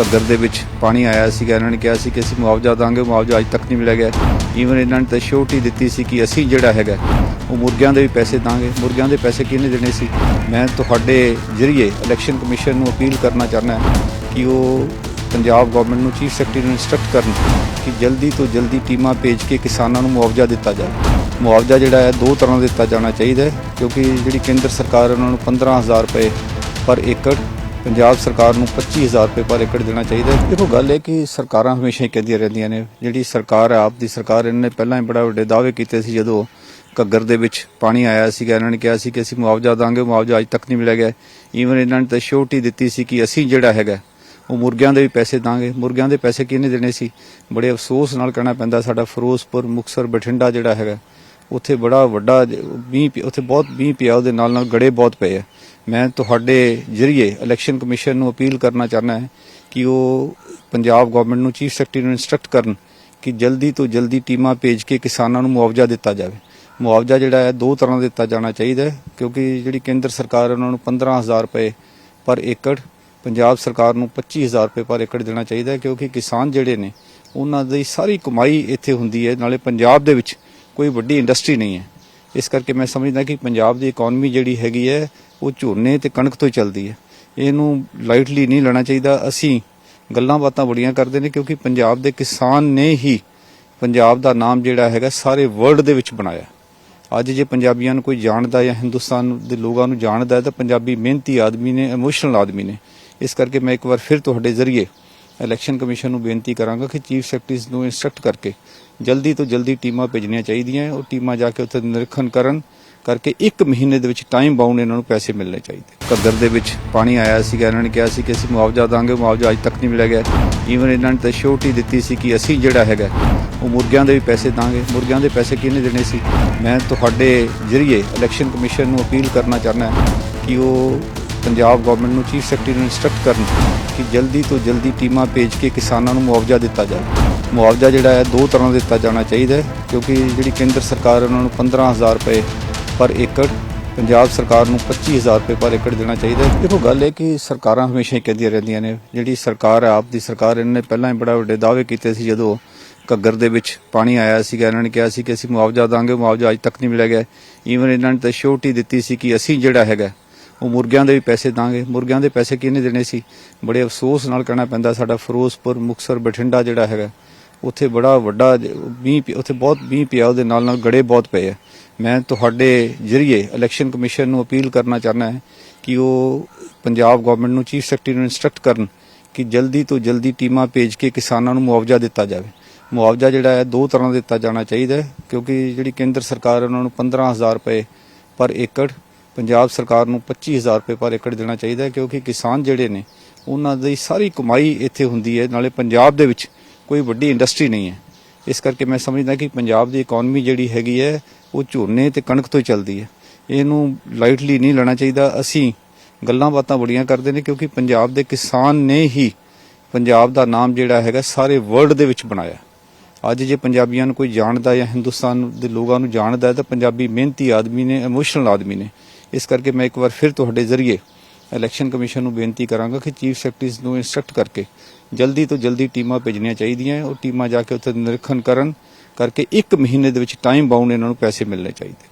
ਘੱਗਰ ਦੇ ਵਿੱਚ ਪਾਣੀ ਆਇਆ ਸੀਗਾ। ਇਹਨਾਂ ਨੇ ਕਿਹਾ ਸੀ ਕਿ ਅਸੀਂ ਮੁਆਵਜ਼ਾ ਦਾਂਗੇ, ਮੁਆਵਜ਼ਾ ਅੱਜ ਤੱਕ ਨਹੀਂ ਮਿਲਿਆ ਗਿਆ। ਈਵਨ ਇਹਨਾਂ ਨੇ ਤਾਂ ਸ਼ੋਰਟੀ ਦਿੱਤੀ ਸੀ ਕਿ ਅਸੀਂ ਜਿਹੜਾ ਹੈਗਾ, ਉਹ ਮੁਰਗਿਆਂ ਦੇ ਵੀ ਪੈਸੇ ਦਾਂਗੇ। ਮੁਰਗਿਆਂ ਦੇ ਪੈਸੇ ਕਿਹਨੇ ਦੇਣੇ ਸੀ? ਮੈਂ ਤੁਹਾਡੇ ਜ਼ਰੀਏ ਇਲੈਕਸ਼ਨ ਕਮਿਸ਼ਨ ਨੂੰ ਅਪੀਲ ਕਰਨਾ ਚਾਹੁੰਦਾ ਕਿ ਉਹ ਪੰਜਾਬ ਗਵਰਨਮੈਂਟ ਨੂੰ ਚੀਫ ਸੈਕਟਰੀ ਨੂੰ ਇਨਸਟਰਕਟ ਕਰਨ ਕਿ ਜਲਦੀ ਤੋਂ ਜਲਦੀ ਟੀਮਾਂ ਭੇਜ ਕੇ ਕਿਸਾਨਾਂ ਨੂੰ ਮੁਆਵਜ਼ਾ ਦਿੱਤਾ ਜਾਵੇ। ਮੁਆਵਜ਼ਾ ਜਿਹੜਾ ਹੈ, ਦੋ ਤਰ੍ਹਾਂ ਦਿੱਤਾ ਜਾਣਾ ਚਾਹੀਦਾ ਕਿਉਂਕਿ ਜਿਹੜੀ ਕੇਂਦਰ ਸਰਕਾਰ ਉਹਨਾਂ ਨੂੰ 15000 ਰੁਪਏ ਪਰ ਏਕੜ ਪੰਜਾਬ ਸਰਕਾਰ ਨੂੰ 25000 ਰੁਪਏ ਪਰ ਏਕੜ ਦੇਣਾ ਚਾਹੀਦਾ ਹੈ। ਦੇਖੋ, ਗੱਲ ਇਹ ਕਿ ਸਰਕਾਰਾਂ ਹਮੇਸ਼ਾ ਹੀ ਕਹਿੰਦੀਆਂ ਰਹਿੰਦੀਆਂ ਨੇ, ਜਿਹੜੀ ਸਰਕਾਰ ਹੈ ਆਪ ਦੀ ਸਰਕਾਰ ਇਹਨਾਂ ਨੇ ਪਹਿਲਾਂ ਹੀ ਬੜਾ ਵੱਡੇ ਦਾਅਵੇ ਕੀਤੇ ਸੀ ਜਦੋਂ ਘੱਗਰ ਦੇ ਵਿੱਚ ਪਾਣੀ ਆਇਆ ਸੀਗਾ, ਇਹਨਾਂ ਨੇ ਕਿਹਾ ਸੀ ਕਿ ਅਸੀਂ ਮੁਆਵਜ਼ਾ ਦਾਂਗੇ, ਮੁਆਵਜ਼ਾ ਅੱਜ ਤੱਕ ਨਹੀਂ ਮਿਲਿਆ ਗਿਆ। ਈਵਨ ਇਹਨਾਂ ਨੇ ਤਾਂ ਸ਼ੋਰਟੀ ਦਿੱਤੀ ਸੀ ਕਿ ਅਸੀਂ ਜਿਹੜਾ ਹੈਗਾ, ਉਹ ਮੁਰਗਿਆਂ ਦੇ ਵੀ ਪੈਸੇ ਦਾਂਗੇ। ਮੁਰਗਿਆਂ ਦੇ ਪੈਸੇ ਕਿਹਨੇ ਦੇਣੇ ਸੀ? ਬੜੇ ਅਫਸੋਸ ਨਾਲ ਕਹਿਣਾ ਪੈਂਦਾ, ਸਾਡਾ ਫਿਰੋਜ਼ਪੁਰ ਮੁਕਸਰ ਬਠਿੰਡਾ ਜਿਹੜਾ ਹੈਗਾ ਉੱਥੇ ਬੜਾ ਵੱਡਾ ਮੀਂਹ ਪਿ- ਉੱਥੇ ਬਹੁਤ ਮੀਂਹ ਪਿਆ, ਉਹਦੇ ਨਾਲ ਨਾਲ ਗੜੇ ਬਹੁਤ ਪਏ ਆ। ਮੈਂ ਤੁਹਾਡੇ ਜ਼ਰੀਏ ਇਲੈਕਸ਼ਨ ਕਮਿਸ਼ਨ ਨੂੰ ਅਪੀਲ ਕਰਨਾ ਚਾਹੁੰਦਾ ਹੈ ਕਿ ਉਹ ਪੰਜਾਬ ਗਵਰਨਮੈਂਟ ਨੂੰ ਚੀਫ ਸੈਕਟਰੀ ਨੂੰ ਇਨਸਟਰਕਟ ਕਰਨ ਕਿ ਜਲਦੀ ਤੋਂ ਜਲਦੀ ਟੀਮਾਂ ਭੇਜ ਕੇ ਕਿਸਾਨਾਂ ਨੂੰ ਮੁਆਵਜ਼ਾ ਦਿੱਤਾ ਜਾਵੇ। ਮੁਆਵਜ਼ਾ ਜਿਹੜਾ ਹੈ ਦੋ ਤਰ੍ਹਾਂ ਦਿੱਤਾ ਜਾਣਾ ਚਾਹੀਦਾ ਹੈ, ਕਿਉਂਕਿ ਜਿਹੜੀ ਕੇਂਦਰ ਸਰਕਾਰ ਉਹਨਾਂ ਨੂੰ 15000 ਰੁਪਏ ਪਰ ਏਕੜ, ਪੰਜਾਬ ਸਰਕਾਰ ਨੂੰ 25000 ਰੁਪਏ ਪਰ ਏਕੜ ਦੇਣਾ ਚਾਹੀਦਾ ਹੈ, ਕਿਉਂਕਿ ਕਿਸਾਨ ਜਿਹੜੇ ਨੇ, ਉਹਨਾਂ ਦੀ ਸਾਰੀ ਕਮਾਈ ਇੱਥੇ ਹੁੰਦੀ ਹੈ, ਨਾਲੇ ਪੰਜਾਬ ਦੇ ਵਿੱਚ ਕੋਈ ਵੱਡੀ ਇੰਡਸਟਰੀ ਨਹੀਂ ਹੈ। ਇਸ ਕਰਕੇ ਮੈਂ ਸਮਝਦਾ ਕਿ ਪੰਜਾਬ ਦੀ ਇਕਨੋਮੀ ਜਿਹੜੀ ਹੈਗੀ ਹੈ, ਉਹ ਝੋਨੇ ਤੇ ਕਣਕ ਤੋਂ ਚੱਲਦੀ ਹੈ। ਇਹਨੂੰ ਲਾਈਟਲੀ ਨਹੀਂ ਲੈਣਾ ਚਾਹੀਦਾ। ਅਸੀਂ ਗੱਲਾਂ ਬਾਤਾਂ ਬੜੀਆਂ ਕਰਦੇ ਨੇ ਕਿਉਂਕਿ ਪੰਜਾਬ ਦੇ ਕਿਸਾਨ ਨੇ ਹੀ ਪੰਜਾਬ ਦਾ ਨਾਮ ਜਿਹੜਾ ਹੈਗਾ ਸਾਰੇ ਵਰਲਡ ਦੇ ਵਿੱਚ ਬਣਾਇਆ। ਅੱਜ ਜੇ ਪੰਜਾਬੀਆਂ ਨੂੰ ਕੋਈ ਜਾਣਦਾ ਜਾਂ ਹਿੰਦੁਸਤਾਨ ਦੇ ਲੋਕਾਂ ਨੂੰ ਜਾਣਦਾ ਤਾਂ ਪੰਜਾਬੀ ਮਿਹਨਤੀ ਆਦਮੀ ਨੇ ਇਮੋਸ਼ਨਲ ਆਦਮੀ ਨੇ। ਇਸ ਕਰਕੇ ਮੈਂ ਇੱਕ ਵਾਰ ਫਿਰ ਤੁਹਾਡੇ ਜ਼ਰੀਏ ਇਲੈਕਸ਼ਨ ਕਮਿਸ਼ਨ ਨੂੰ ਬੇਨਤੀ ਕਰਾਂਗਾ ਕਿ ਚੀਫ ਸੈਕਟਰੀਜ਼ ਨੂੰ ਇਨਸਟਰਕਟ ਕਰਕੇ ਜਲਦੀ ਤੋਂ ਜਲਦੀ ਟੀਮਾਂ ਭੇਜਣੀਆਂ ਚਾਹੀਦੀਆਂ ਉਹ ਟੀਮਾਂ ਜਾ ਕੇ ਉੱਥੇ ਨਿਰੀਖਣ ਕਰਨ ਕਰਕੇ 1 ਮਹੀਨੇ ਦੇ ਵਿੱਚ ਟਾਈਮ ਬਾਉਂਡ ਇਹਨਾਂ ਨੂੰ ਪੈਸੇ ਮਿਲਣੇ ਚਾਹੀਦੇ। ਘੱਗਰ ਦੇ ਵਿੱਚ ਪਾਣੀ ਆਇਆ ਸੀਗਾ, ਇਹਨਾਂ ਨੇ ਕਿਹਾ ਸੀ ਕਿ ਅਸੀਂ ਮੁਆਵਜ਼ਾ ਦਾਂਗੇ, ਮੁਆਵਜ਼ਾ ਅੱਜ ਤੱਕ ਨਹੀਂ ਮਿਲਿਆ ਗਿਆ। ਈਵਨ ਇਹਨਾਂ ਨੇ ਤਾਂ ਸ਼ੋਰਟੀ ਦਿੱਤੀ ਸੀ ਕਿ ਅਸੀਂ ਜਿਹੜਾ ਹੈਗਾ, ਉਹ ਮੁਰਗਿਆਂ ਦੇ ਵੀ ਪੈਸੇ ਦਾਂਗੇ। ਮੁਰਗਿਆਂ ਦੇ ਪੈਸੇ ਕਿਹਨੇ ਦੇਣੇ ਸੀ? ਮੈਂ ਤੁਹਾਡੇ ਜ਼ਰੀਏ ਇਲੈਕਸ਼ਨ ਕਮਿਸ਼ਨ ਨੂੰ ਅਪੀਲ ਕਰਨਾ ਚਾਹੁੰਦਾ ਕਿ ਉਹ ਪੰਜਾਬ ਗਵਰਨਮੈਂਟ ਨੂੰ ਚੀਫ ਸੈਕਟਰੀ ਨੂੰ ਇਨਸਟਰਕਟ ਕਰਨ ਕਿ ਜਲਦੀ ਤੋਂ ਜਲਦੀ ਟੀਮਾਂ ਭੇਜ ਕੇ ਕਿਸਾਨਾਂ ਨੂੰ ਮੁਆਵਜ਼ਾ ਦਿੱਤਾ ਜਾਵੇ। ਮੁਆਵਜ਼ਾ ਜਿਹੜਾ ਹੈ ਦੋ ਤਰ੍ਹਾਂ ਦਿੱਤਾ ਜਾਣਾ ਚਾਹੀਦਾ ਹੈ, ਕਿਉਂਕਿ ਜਿਹੜੀ ਕੇਂਦਰ ਸਰਕਾਰ ਉਹਨਾਂ ਨੂੰ 15000 ਰੁਪਏ ਪਰ ਏਕੜ, ਪੰਜਾਬ ਸਰਕਾਰ ਨੂੰ 25000 ਰੁਪਏ ਪਰ ਏਕੜ ਦੇਣਾ ਚਾਹੀਦਾ ਹੈ। ਦੇਖੋ, ਗੱਲ ਇਹ ਕਿ ਸਰਕਾਰਾਂ ਹਮੇਸ਼ਾ ਹੀ ਕਹਿੰਦੀਆਂ ਰਹਿੰਦੀਆਂ ਨੇ, ਜਿਹੜੀ ਸਰਕਾਰ ਹੈ, ਆਪ ਦੀ ਸਰਕਾਰ ਇਹਨਾਂ ਨੇ ਪਹਿਲਾਂ ਹੀ ਬੜਾ ਵੱਡੇ ਦਾਅਵੇ ਕੀਤੇ ਸੀ ਜਦੋਂ ਘੱਗਰ ਦੇ ਵਿੱਚ ਪਾਣੀ ਆਇਆ ਸੀਗਾ, ਇਹਨਾਂ ਨੇ ਕਿਹਾ ਸੀ ਕਿ ਅਸੀਂ ਮੁਆਵਜ਼ਾ ਦਾਂਗੇ, ਮੁਆਵਜ਼ਾ ਅੱਜ ਤੱਕ ਨਹੀਂ ਮਿਲਿਆ ਗਿਆ। ਈਵਨ ਇਹਨਾਂ ਨੇ ਤਾਂ ਸ਼ੋਰਟੀ ਦਿੱਤੀ ਸੀ ਕਿ ਅਸੀਂ ਜਿਹੜਾ ਹੈਗਾ ਉਹ ਮੁਰਗਿਆਂ ਦੇ ਵੀ ਪੈਸੇ ਦਾਂਗੇ। ਮੁਰਗਿਆਂ ਦੇ ਪੈਸੇ ਕਿਹਨੇ ਦੇਣੇ ਸੀ? ਬੜੇ ਅਫਸੋਸ ਨਾਲ ਕਹਿਣਾ ਪੈਂਦਾ ਸਾਡਾ ਫਿਰੋਜ਼ਪੁਰ ਮੁਕਸਰ ਬਠਿੰਡਾ ਜਿਹੜਾ ਹੈਗਾ। ਉੱਥੇ ਬੜਾ ਵੱਡਾ ਮੀਂਹ ਪਿ- ਉੱਥੇ ਬਹੁਤ ਮੀਂਹ ਪਿਆ, ਉਹਦੇ ਨਾਲ ਨਾਲ ਗੜੇ ਬਹੁਤ ਪਏ ਆ। ਮੈਂ ਤੁਹਾਡੇ ਜ਼ਰੀਏ ਇਲੈਕਸ਼ਨ ਕਮਿਸ਼ਨ ਨੂੰ ਅਪੀਲ ਕਰਨਾ ਚਾਹੁੰਦਾ ਹੈ ਕਿ ਉਹ ਪੰਜਾਬ ਗਵਰਨਮੈਂਟ ਨੂੰ ਚੀਫ ਸੈਕਟਰੀ ਨੂੰ ਇਨਸਟਰਕਟ ਕਰਨ ਕਿ ਜਲਦੀ ਤੋਂ ਜਲਦੀ ਟੀਮਾਂ ਭੇਜ ਕੇ ਕਿਸਾਨਾਂ ਨੂੰ ਮੁਆਵਜ਼ਾ ਦਿੱਤਾ ਜਾਵੇ। ਮੁਆਵਜ਼ਾ ਜਿਹੜਾ ਹੈ ਦੋ ਤਰ੍ਹਾਂ ਦਿੱਤਾ ਜਾਣਾ ਚਾਹੀਦਾ ਕਿਉਂਕਿ ਜਿਹੜੀ ਕੇਂਦਰ ਸਰਕਾਰ ਉਹਨਾਂ ਨੂੰ 15000 ਰੁਪਏ ਪਰ ਏਕੜ ਪੰਜਾਬ ਸਰਕਾਰ ਨੂੰ 25000 ਰੁਪਏ ਪਰ ਏਕੜ ਦੇਣਾ ਚਾਹੀਦਾ ਹੈ, ਕਿਉਂਕਿ ਕਿਸਾਨ ਜਿਹੜੇ ਨੇ, ਉਹਨਾਂ ਦੀ ਸਾਰੀ ਕਮਾਈ ਇੱਥੇ ਹੁੰਦੀ ਹੈ, ਨਾਲੇ ਪੰਜਾਬ ਦੇ ਵਿੱਚ ਕੋਈ ਵੱਡੀ ਇੰਡਸਟਰੀ ਨਹੀਂ ਹੈ। ਇਸ ਕਰਕੇ ਮੈਂ ਸਮਝਦਾ ਕਿ ਪੰਜਾਬ ਦੀ ਇਕਨੋਮੀ ਜਿਹੜੀ ਹੈਗੀ ਹੈ, ਉਹ ਝੋਨੇ ਤੇ ਕਣਕ ਤੋਂ ਹੀ ਚੱਲਦੀ ਹੈ। ਇਹਨੂੰ ਲਾਈਟਲੀ ਨਹੀਂ ਲੈਣਾ ਚਾਹੀਦਾ। ਅਸੀਂ ਗੱਲਾਂ ਬਾਤਾਂ ਬੜੀਆਂ ਕਰਦੇ ਨੇ, ਕਿਉਂਕਿ ਪੰਜਾਬ ਦੇ ਕਿਸਾਨ ਨੇ ਹੀ ਪੰਜਾਬ ਦਾ ਨਾਮ ਜਿਹੜਾ ਹੈਗਾ, ਸਾਰੇ ਵਰਲਡ ਦੇ ਵਿੱਚ ਬਣਾਇਆ। ਅੱਜ ਜੇ ਪੰਜਾਬੀਆਂ ਨੂੰ ਕੋਈ ਜਾਣਦਾ ਜਾਂ ਹਿੰਦੁਸਤਾਨ ਦੇ ਲੋਕਾਂ ਨੂੰ ਜਾਣਦਾ ਤਾਂ ਪੰਜਾਬੀ ਮਿਹਨਤੀ ਆਦਮੀ ਨੇ ਇਮੋਸ਼ਨਲ ਆਦਮੀ ਨੇ ਇਸ ਕਰਕੇ ਮੈਂ ਇੱਕ ਵਾਰ ਫਿਰ ਤੁਹਾਡੇ ਜ਼ਰੀਏ ਇਲੈਕਸ਼ਨ ਕਮਿਸ਼ਨ ਨੂੰ ਬੇਨਤੀ ਕਰਾਂਗਾ ਕਿ ਚੀਫ ਸੈਕਟਰੀਜ਼ ਨੂੰ ਇਨਸਟਰਕਟ ਕਰਕੇ ਜਲਦੀ ਤੋਂ ਜਲਦੀ ਟੀਮਾਂ ਭੇਜਣੀਆਂ ਚਾਹੀਦੀਆਂ ਉਹ ਟੀਮਾਂ ਜਾ ਕੇ ਉੱਥੇ ਨਿਰੀਖਣ ਕਰਨ ਕਰਕੇ 1 ਮਹੀਨੇ ਦੇ ਵਿੱਚ ਟਾਈਮ ਬਾਉਂਡ ਇਹਨਾਂ ਨੂੰ ਪੈਸੇ ਮਿਲਣੇ ਚਾਹੀਦੇ।